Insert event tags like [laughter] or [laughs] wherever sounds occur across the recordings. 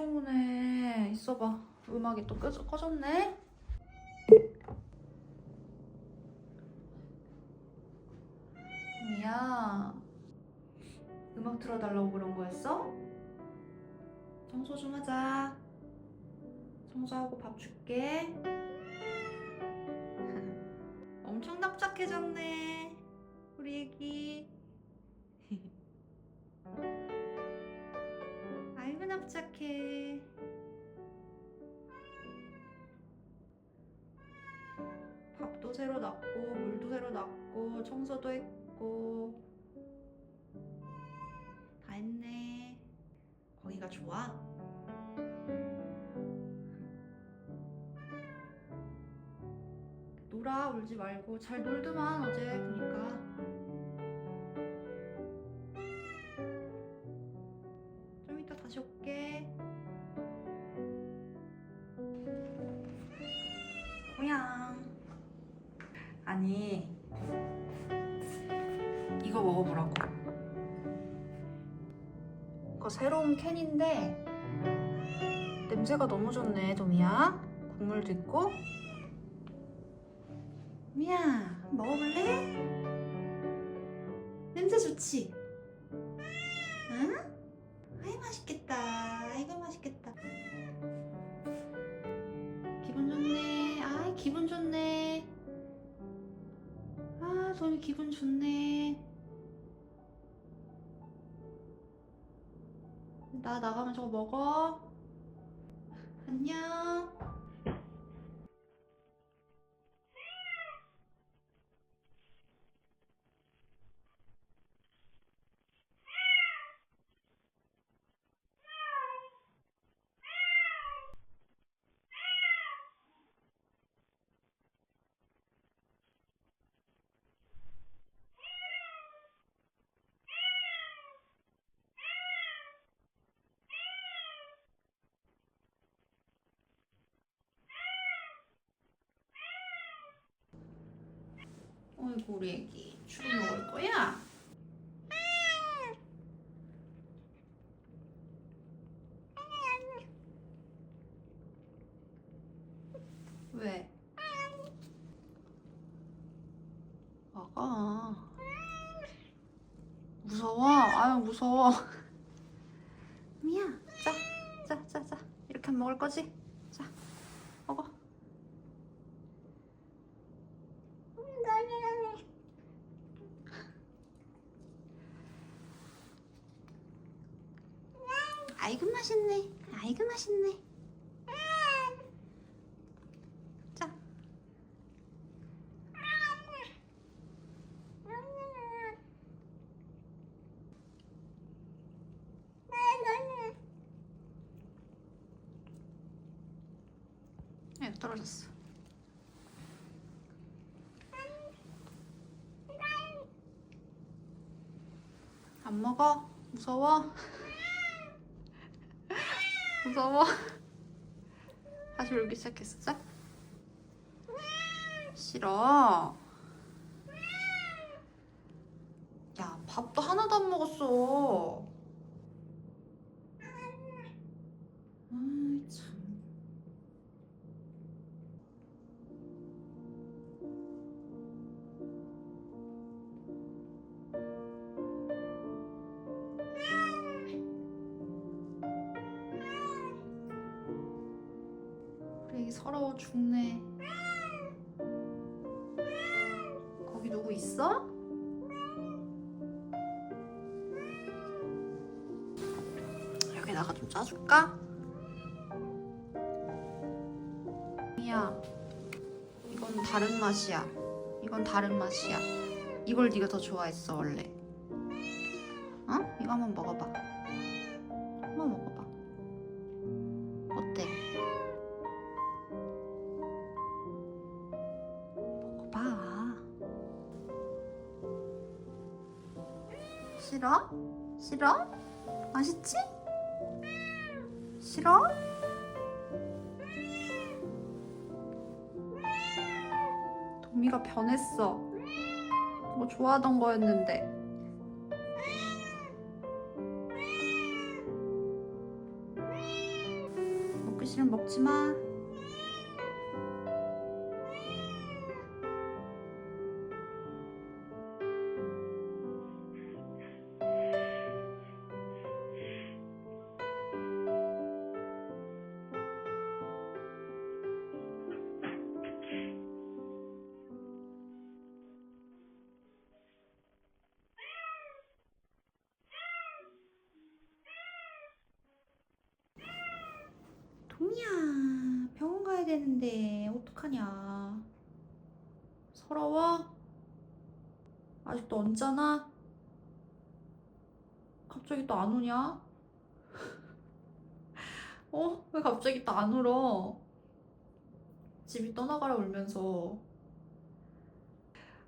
오네. 있어봐. 음악이 또 꺼져, 꺼졌네. 미야. 음악 틀어달라고 그런 거였어? 청소 좀 하자. 청소하고 밥 줄게. [laughs] 엄청 납작해졌네. 우리 애기. 납작해. 밥도 새로 놨고 물도 새로 놨고 청소도 했고 다 했네. 거기가 좋아? 놀아 울지 말고 잘 놀더만 어제 그니까 먹어보라고. 이거 새로운 캔인데 냄새가 너무 좋네 도미야. 국물도 있고. 미야 먹어볼래? 냄새 좋지? 응? 아이 맛있겠다. 아이고 맛있겠다. 기분 좋네. 아이 기분 좋네. 아 도미 기분 좋네 나 나가면 저거 먹어. 안녕 어이구 우리 애기 죽 먹을 거야? 왜? 아가 무서워? 아유 무서워 [laughs] 미야 자 이렇게 먹을 거지? 자, 먹어 아이고 맛있네. 아이고 맛있네. 자. 네, 떨어졌어. 안 먹어? 무서워? [laughs] 무서워. 다시 울기 시작했어. 자. 싫어. 야, 밥도 하나도 안 먹었어. 짜줄까? 미야, 이건 다른 맛이야. 이건 다른 맛이야. 이걸 네가 더 좋아했어 원래. 어? 이거 한번 먹어봐. 한번 먹어봐. 어때? 먹어봐. 싫어? 싫어? 맛있지? 변했어. 뭐 좋아하던 거였는데. 싫으면 먹지 마. 되는데 어떡하냐 서러워? 아직도 언짢아? 갑자기 또안 오냐? [laughs] 어? 왜 갑자기 또 안 울어? 집이 떠나가라 울면서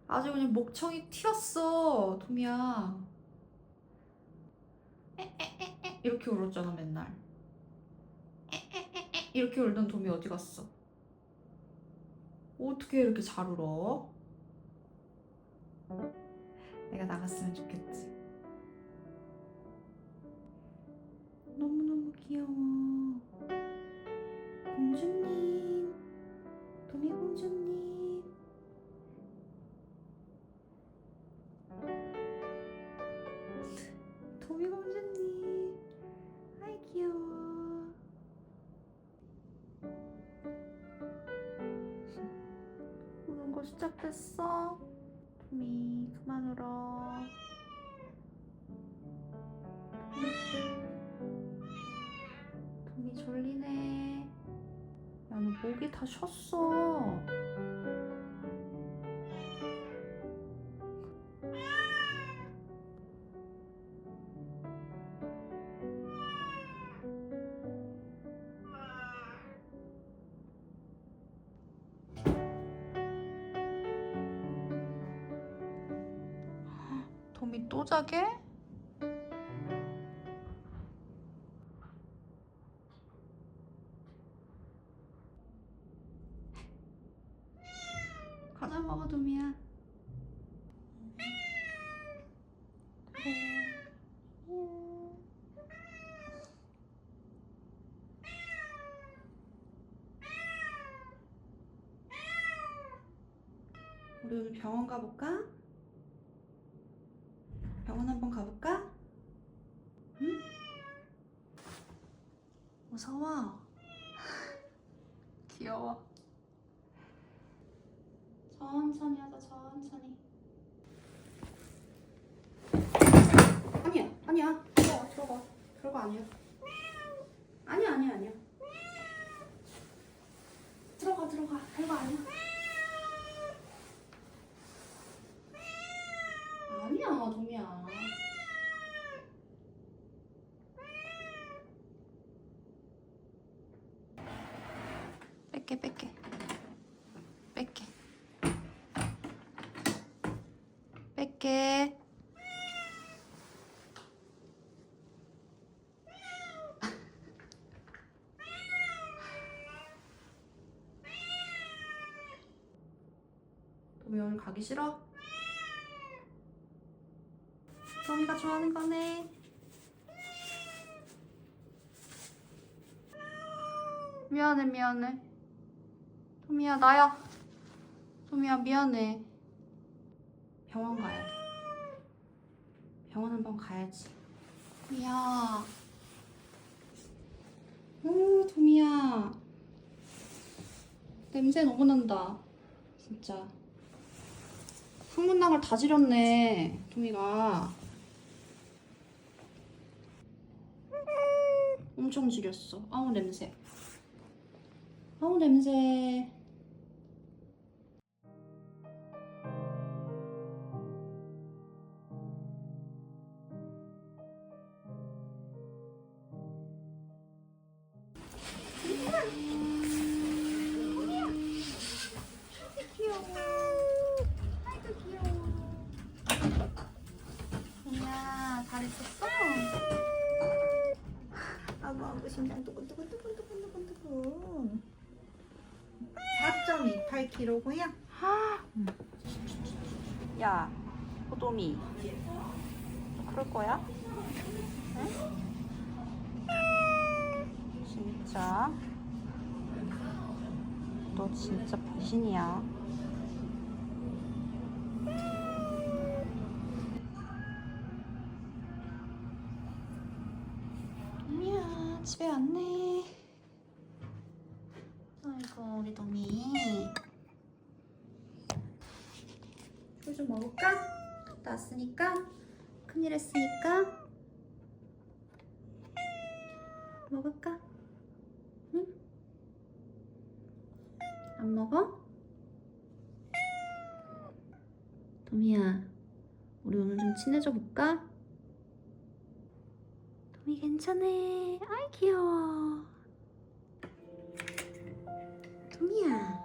아주 그냥 목청이 튀었어 도미야 이렇게 울었잖아 맨날 이렇게 울던 돔이 어디 갔어? 어떻게 이렇게 잘 울어? 내가 나갔으면 좋겠지. 너무너무 귀여워. 거 시작됐어? 도미 그만 울어. 도미 졸리네. 야, 너 목이 다 쉬었어. 자게? 가자 먹어 도미야. 우리 오늘 병원 가볼까? 병원 한번 가볼까? 응? 무서워. 귀여워. 천천히 하자, 천천히. 아니야, 아니야. 들어가, 들어가. 별거 아니야. 아니야, 아니야, 아니야. 들어가. 별거 아니야. 아니야, 도미야. 뺄게. 뺄게. 뺄게. 도미 가기 싫어? 도미가 좋아하는 거네. 미안해, 미안해. 도미야, 나야. 도미야, 미안해. 병원 가야 돼. 병원 한번 가야지. 도미야. 오, 도미야. 냄새 너무 난다. 진짜. 항문낭을 다 지렸네, 도미가. 엄청 지렸어. 아우, 냄새. 아우, 냄새. 꼬미 그럴 거야? 응? 진짜 너 진짜 배신이야 미야 집에 왔네 아이고 우리 도미 술 좀 먹을까? 났으니까 큰일 했으니까 먹을까? 응? 안 먹어? 도미야 우리 오늘 좀 친해져 볼까? 도미 괜찮아 아이 귀여워 도미야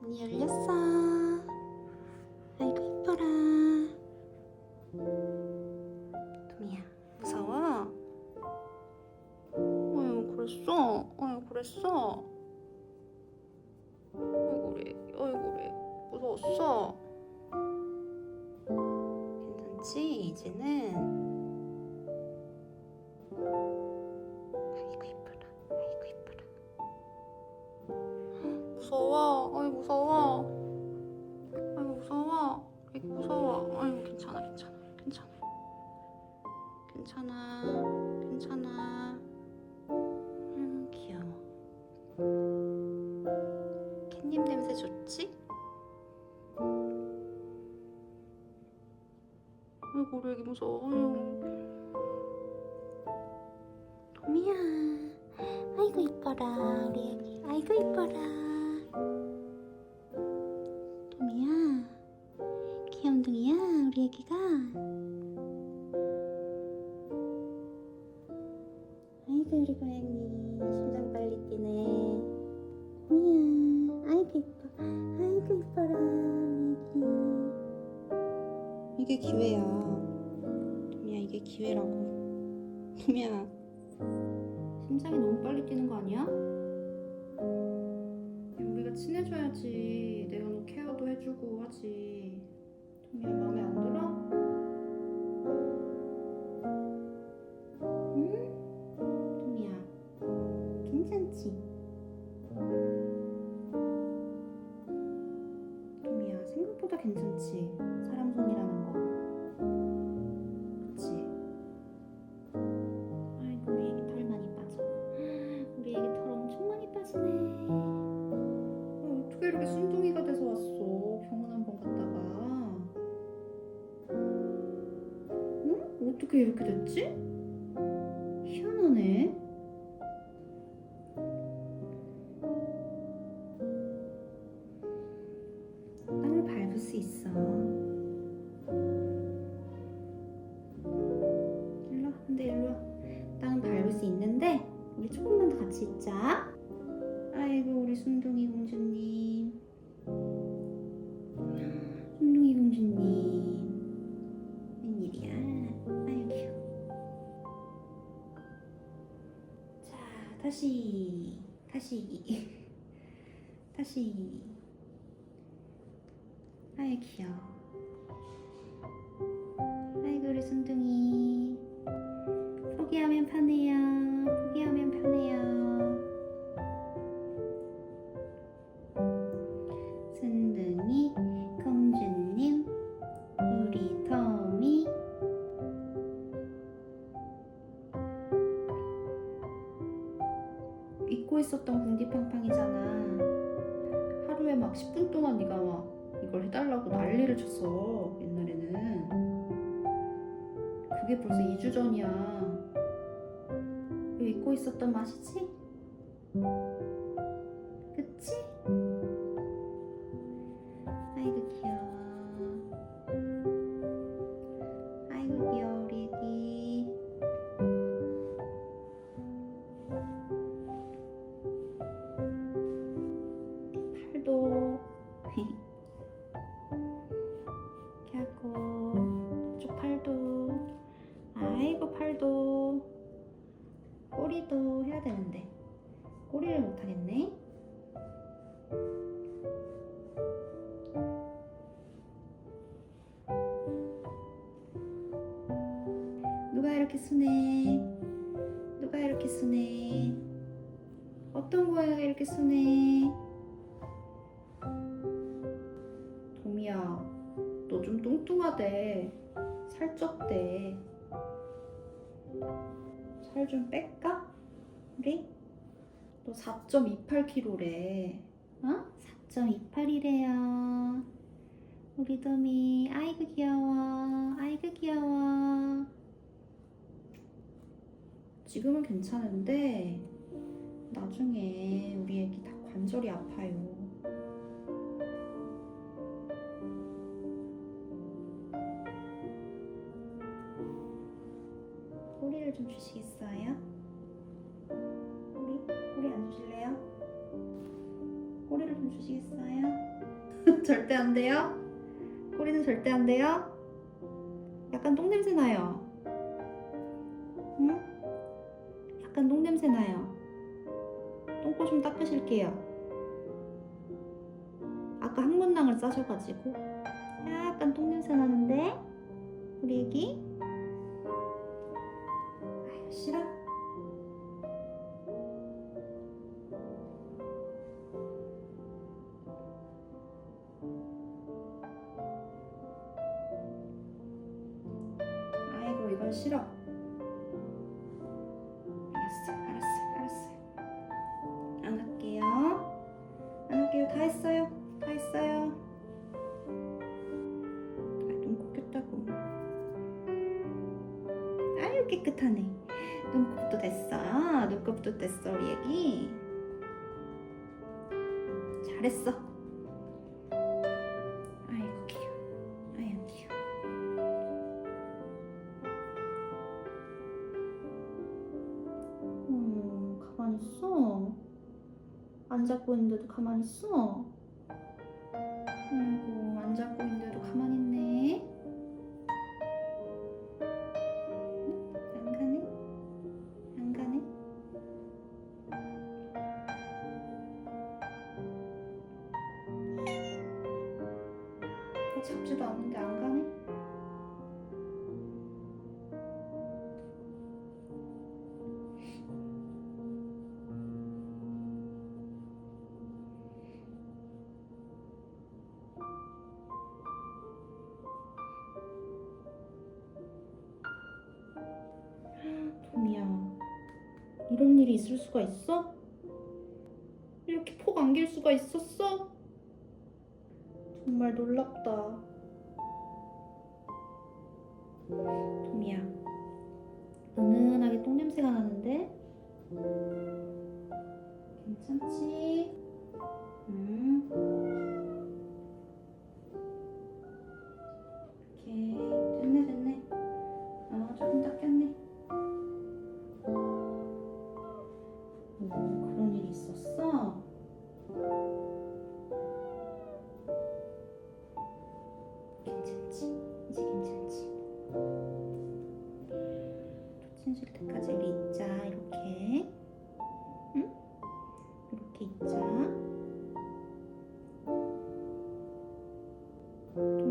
문이 열렸어 벌써? 얼굴이, 얼굴이 무서웠어? 괜찮지? 이제는 아이고 이뻐라 우리. 애기 아이고 이뻐라. 뭐였지? 시 아이 귀여워. 아이 그리 순둥이. 주 전이야. 왜 잊고 있었던 맛이지? 누가 이렇게 순해? 누가 이렇게 순해? 어떤 고양이가 이렇게 순해? 도미야, 너 좀 뚱뚱하대. 살쪘대. 살 좀 뺄까? 우리? 너 4.28kg래. 어? 4.28이래요. 우리 도미, 아이고 귀여워. 아이고 귀여워. 지금은 괜찮은데 나중에 우리 애기 다 관절이 아파요. 꼬리를 좀 주시겠어요? 꼬리? 꼬리 안 주실래요? 꼬리를 좀 주시겠어요? [laughs] 절대 안 돼요? 꼬리는 절대 안 돼요? 약간 똥냄새 나요. 좀 닦으실게요. 아까 항문낭을 싸셔가지고 약간 똥냄새 나는데 우리 애기? 싫어? 됐어. 우리 애기. 잘했어. 아이고 귀여워. 아이고 귀여워. 음, 가만히 있어. 안 잡고 있는데도 가만히 있어. 어, 잡지도 않는데 안 가네? 도미야, 이런 일이 있을 수가 있어? 괜찮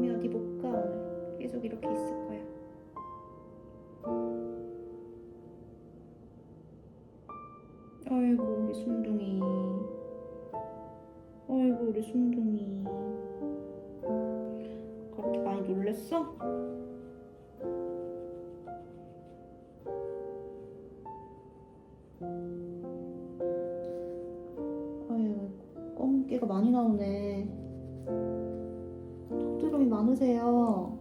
도미 어디 못 가, 오늘. 계속 이렇게 있을 거야. 아이고 우리 순둥이 아이고 우리 순둥이 그렇게 많이 놀랬어? 아이고 검은깨가 많이 나오네 턱드름이 많으세요